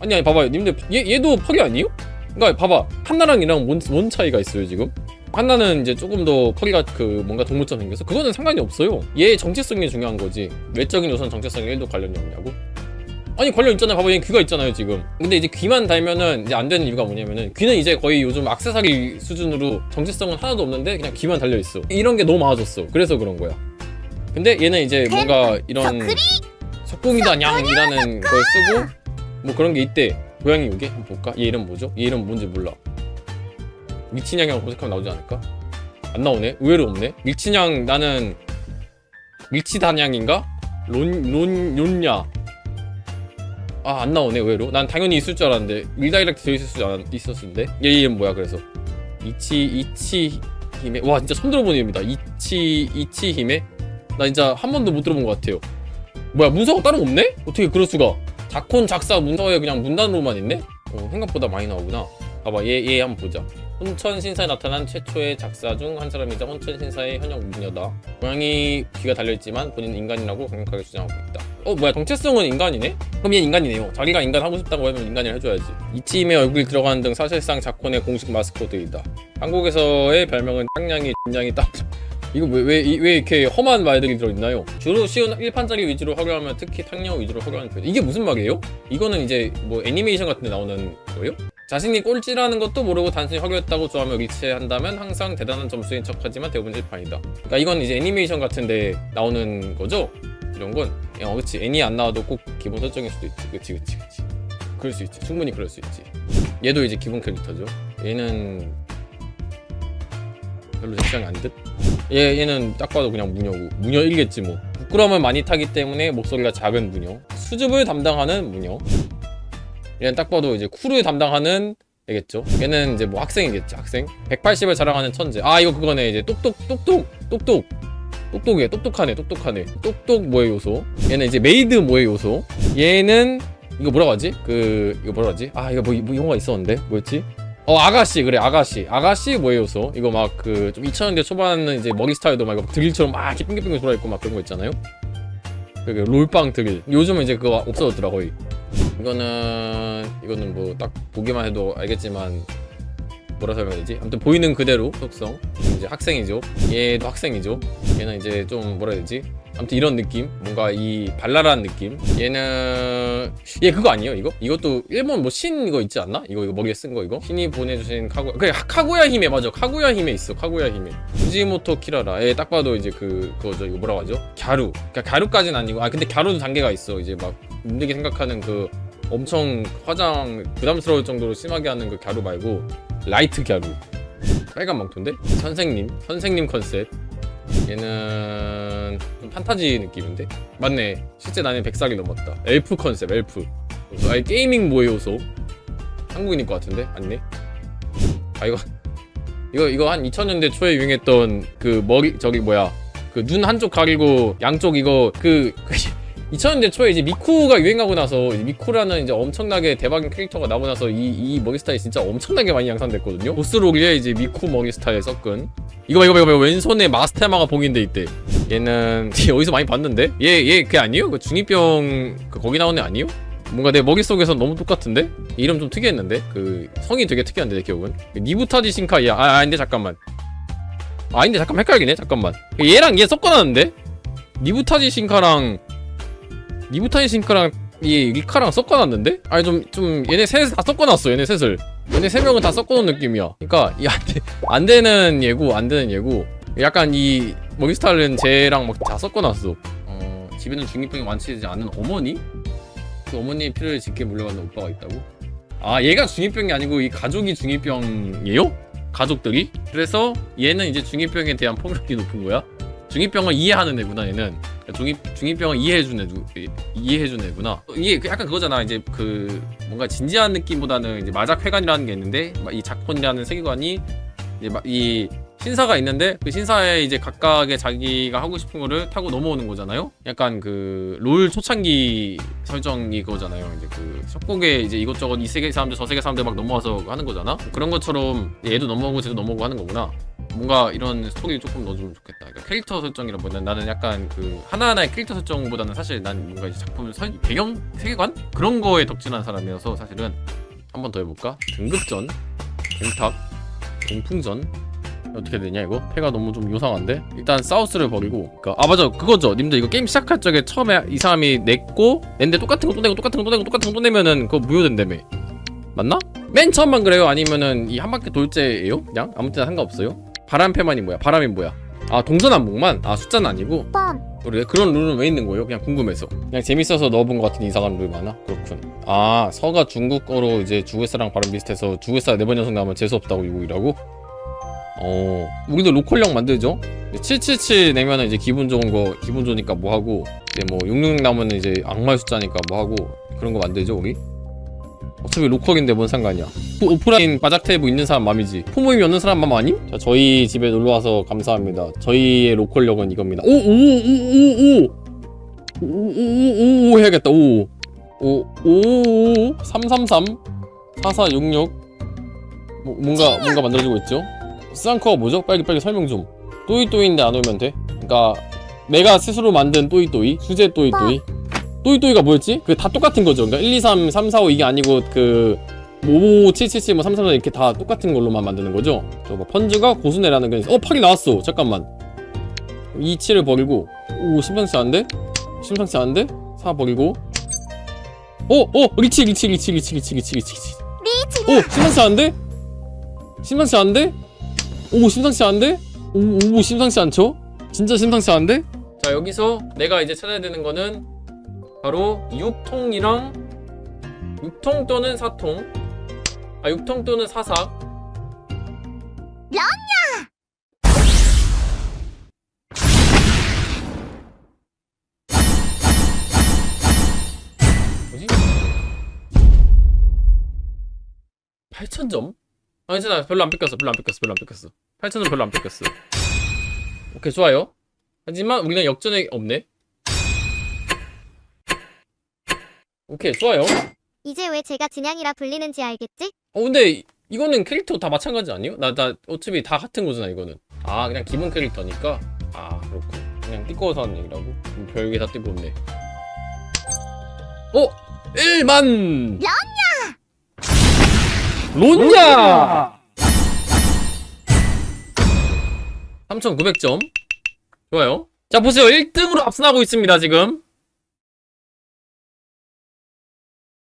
아니 아니 봐봐요. 님들 얘, 얘도 펄이 아니에요? 그러니까 봐봐. 한나랑 얘랑 뭔, 뭔 차이가 있어요 지금? 한나는 이제 조금 더 펄이가 그 뭔가 동물처럼 생겨서 그거는 상관이 없어요. 얘 정체성이 중요한 거지. 외적인 요소는 정체성이 1도 관련이 없냐고? 아니 관련 있잖아요. 봐봐. 얘 귀가 있잖아요 지금. 근데 이제 귀만 달면은 이제 안 되는 이유가 뭐냐면은 귀는 이제 거의 요즘 악세사리 수준으로 정체성은 하나도 없는데 그냥 귀만 달려있어. 이런 게 너무 많아졌어. 그래서 그런 거야. 근데 얘는 이제 뭔가 이런 석궁이다 냥이라는 걸 쓰고 뭐 그런 게 있대. 고양이 요게? 한번 볼까? 얘 이름 뭐죠? 얘 이름 뭔지 몰라. 밀치냥이라고 검색하면 나오지 않을까? 안 나오네. 의외로 없네. 밀치냥 나는 밀치다냥인가? 론, 론, 론냐 아 안 나오네 의외로. 난 당연히 있을 줄 알았는데 일다이렉트 되어 있을 줄 알, 있었는데. 얘 이름 뭐야 그래서? 이치 이치 히메. 와 진짜 처음 들어보는 이름이다. 이치 이치 히메? 나 진짜 한 번도 못 들어본 것 같아요. 뭐야 문서가 따로 없네? 어떻게 그럴 수가 작콘 작사 문서에 그냥 문단으로만 있네? 어, 생각보다 많이 나오구나. 봐봐 얘, 얘 한번 보자. 혼천 신사에 나타난 최초의 작사 중 한 사람이자 혼천 신사의 현역 무녀다. 고양이 귀가 달려있지만 본인 인간이라고 강력하게 주장하고 있다. 어 뭐야 정체성은 인간이네? 그럼 얘 인간이네요. 자기가 인간 하고 싶다고 하면 인간이라 해줘야지. 이치임의 얼굴이 들어가는 등 사실상 자콘의 공식 마스코트이다. 한국에서의 별명은 짱냥이 진냥이 딱 이거 왜, 왜, 이- 왜 이렇게 험한 말들이 들어있나요? 주로 쉬운 1판짜리 위주로 허가하면 특히 탕령 위주로 허가하는 편 이게 무슨 말이에요? 이거는 이제 뭐 애니메이션 같은 데 나오는 거예요? 자신이 꼴찌라는 것도 모르고 단순히 허교했다고 좋아하며 일치한다면 항상 대단한 점수인 척하지만 대부분 일판이다 그러니까 이건 이제 애니메이션 같은 데 나오는 거죠? 이런 건 어, 그치 애니 안 나와도 꼭 기본 설정일 수도 있지 그치 그치 그치 그럴 수 있지 충분히 그럴 수 있지 얘도 이제 기본 캐릭터죠 얘는 별로 제 취향이 아닌 듯? 얘, 얘는 딱 봐도 그냥 무녀고. 무녀이겠지 뭐. 부끄러움을 많이 타기 때문에 목소리가 작은 무녀. 수줍을 담당하는 무녀. 얘는 딱 봐도 이제 쿨을 담당하는 애겠죠. 얘는 이제 뭐 학생이겠지 학생. 180을 자랑하는 천재. 아 이거 그거네. 이제 똑똑 똑똑 똑똑. 똑똑해 똑똑하네 똑똑하네. 똑똑 뭐의 요소? 얘는 이제 메이드 뭐의 요소? 얘는 이거 뭐라고 하지? 그 이거 뭐라고 하지? 아 이거 뭐, 뭐 용어가 있었는데? 뭐였지 어 아가씨 그래 아가씨. 아가씨 뭐의 요소? 이거 막 그 좀 2000년대 초반은 이제 머리 스타일도 막 드릴처럼 막 이렇게 빙글빙글 돌아있고 막 그런 거 있잖아요. 그 롤빵 드릴. 요즘은 이제 그거 없어졌더라 거의. 이거는 이거는 뭐 딱 보기만 해도 알겠지만 뭐라 설명해야 되지? 아무튼 보이는 그대로 속성 이제 학생이죠 얘도 학생이죠 얘는 이제 좀 뭐라 해야 되지? 아무튼 이런 느낌 뭔가 이 발랄한 느낌 얘는 얘 그거 아니에요 이거? 이것도 일본 뭐 신 이거 있지 않나? 이거 이거 머리에 쓴 거 이거? 신이 보내주신 카구 그래 카구야 힘에 맞아 카구야 힘에 있어 카구야 힘에 후지모토 키라라 얘 딱 봐도 이제 그 그거죠 이거 뭐라고 하죠? 갸루 그러니까 갸루까지는 아니고 아 근데 갸루도 단계가 있어 이제 막 님들이 생각하는 그 엄청 화장 부담스러울 정도로 심하게 하는 그 갸루 말고 라이트 갸루. 빨간 망토인데? 선생님 선생님 컨셉. 얘는 좀 판타지 느낌인데? 맞네. 실제 나는 100살이 넘었다. 엘프 컨셉 엘프. 아예 게이밍 모의 요소. 한국인일 것 같은데? 아니네. 아 이거 이거 이거 한 2000년대 초에 유행했던 그 머리 저기 뭐야. 그 눈 한쪽 가리고 양쪽 이거 그 2000년대 초에 이제 미쿠가 유행하고 나서 이제 미쿠라는 이제 엄청나게 대박인 캐릭터가 나오고 나서 이, 이 머리 스타일이 진짜 엄청나게 많이 양산됐거든요. 보스로리에 이제 미쿠 머리 스타일 섞은 이거 봐 이거 봐 이거 봐 왼손에 마스테마가 봉인돼 있대. 얘는 얘 어디서 많이 봤는데? 얘 얘 그게 아니에요? 그 중이병 그 거기 나오는 애 아니에요? 뭔가 내 머릿속에서 너무 똑같은데? 이름 좀 특이했는데? 그 성이 되게 특이한데 내 기억은 니부타지 신카이야 아 아닌데 잠깐만 아 아닌데 잠깐 헷갈리네 잠깐만 얘랑 얘 섞어놨는데? 니부타지 신카랑 니부타지 신카랑 이 리카랑 섞어놨는데? 아니 좀 좀 얘네 셋 다 섞어놨어 얘네 셋을 얘네 세 명은 다 섞어놓은 느낌이야 그니까 이 안 되는 얘고 안 되는 얘고 약간 이 머리 스타일은 쟤랑 막 다 섞어놨어 어 집에는 중이병이 완치되지 않은 어머니? 그 어머니의 피를 짙게 물려받는 오빠가 있다고? 아 얘가 중이병이 아니고 이 가족이 중이병이에요? 가족들이? 그래서 얘는 이제 중이병에 대한 폭력이 높은 거야? 중이병을 이해하는 애구나 얘는 중이 중이병을 이해해준 애구 이해해준 애구나 이게 그 약간 그거잖아 이제 그 뭔가 진지한 느낌보다는 이제 마작회관이라는 게 있는데 막이 작품이라는 세계관이 이제 막이 신사가 있는데 그 신사에 이제 각각의 자기가 하고 싶은 거를 타고 넘어오는 거잖아요. 약간 그 롤 초창기 설정이 그거잖아요. 이제 그 협곡에 이제 이것저것 이 세계 사람들 저 세계 사람들 막 넘어와서 하는 거잖아. 그런 것처럼 얘도 넘어오고 쟤도 넘어오고 하는 거구나. 뭔가 이런 스토리 조금 넣어주면 좋겠다. 그러니까 캐릭터 설정이라보다 나는 약간 그 하나하나의 캐릭터 설정보다는 사실 난 뭔가 이제 작품 설 배경 세계관 그런 거에 덕진한 사람이어서 사실은 한 번 더 해볼까? 등급전, 갱탁, 동풍전 어떻게 되냐 이거? 패가 너무 좀 요상한데? 일단 사우스를 버리고 그니까 아 맞아 그거죠 님들 이거 게임 시작할 적에 처음에 이 사람이 냈고 냈는데 똑같은 거 또 내고 똑같은 거 또 내고 똑같은 거 또 내면은 그거 무효된다며 맞나? 맨 처음만 그래요? 아니면은 이 한 바퀴 돌째예요? 그냥? 아무 때나 상관없어요? 바람패만이 뭐야? 바람이 뭐야? 아 동서남북만? 아 숫자는 아니고? 그래 그런 룰은 왜 있는 거예요? 그냥 궁금해서 그냥 재밌어서 넣어본 것 같은 이상한 룰 많아? 그렇군 아 서가 중국어로 이제 주회사랑 발음 비슷해서 주회사 네번 연속 나오면 재수없다고 이곡이라고? 어 우리도 로컬형 만들죠? 777 내면은 이제 기분 좋은 거 기분 좋으니까 뭐 하고 이제 뭐666 나오면 이제 악마의 숫자니까 뭐 하고 그런 거 만들죠 우리? 어차피 로컬인데 뭔 상관이야? 오, 오프라인 바작 테이프 있는 사람 맘이지. 포모임 없는 사람 맘 아님? 자 저희 집에 놀러와서 감사합니다. 저희의 로컬력은 이겁니다. 오 오 오 오 오! 오오오오 해야겠다. 오오 오오오 333 4466 뭐, 뭔가 뭔가 만들어지고 있죠? 쌍커가 뭐죠? 빨리 빨리 설명 좀. 또이또이인데 안 오면 돼? 그니까 내가 스스로 만든 또이또이 수제 또이또이. 또이또이가 뭐였지? 그 다 똑같은 거죠. 그러니까 1, 2, 3, 3, 4, 5 이게 아니고 그 5, 7, 7, 7, 뭐 3, 3, 4 이렇게 다 똑같은 걸로만 만드는 거죠. 저 뭐 펀즈가 고수네라는 게 있어. 어, 8이 나왔어. 잠깐만. 2, 7을 버리고 오, 심상치 않은데? 심상치 않은데? 4 버리고 어, 어, 리치, 리치, 리치, 리치, 리치, 리치, 리치, 리치. 오, 심상치 않은데? 심상치 않은데? 오, 심상치 않은데? 오, 오, 심상치 않죠? 진짜 심상치 않은데? 자, 여기서 내가 이제 찾아야 되는 거는 바로 6통이랑 6통 또는 4통. 아 6통 또는 44 뭐지? 8,000점? 아 괜찮아. 별로 안 뺏겼어. 별로 안 뺏겼어. 별로 안 뺏겼어. 8,000점 별로 안 뺏겼어. 오케이 좋아요. 하지만 우리는 역전이 없네 오케이 좋아요. 이제 왜 제가 진양이라 불리는지 알겠지? 어 근데 이- 이거는 캐릭터 다 마찬가지 아니에요? 나 나 어차피 다 같은 거잖아 이거는. 아 그냥 기본 캐릭터니까? 아 그렇군 그냥 띠꺼워서 하는 얘기라고? 별게 다 띠꺼웠네. 어? 1만! 론냐 론냐 3900점. 좋아요. 자 보세요. 1등으로 앞서나고 있습니다 지금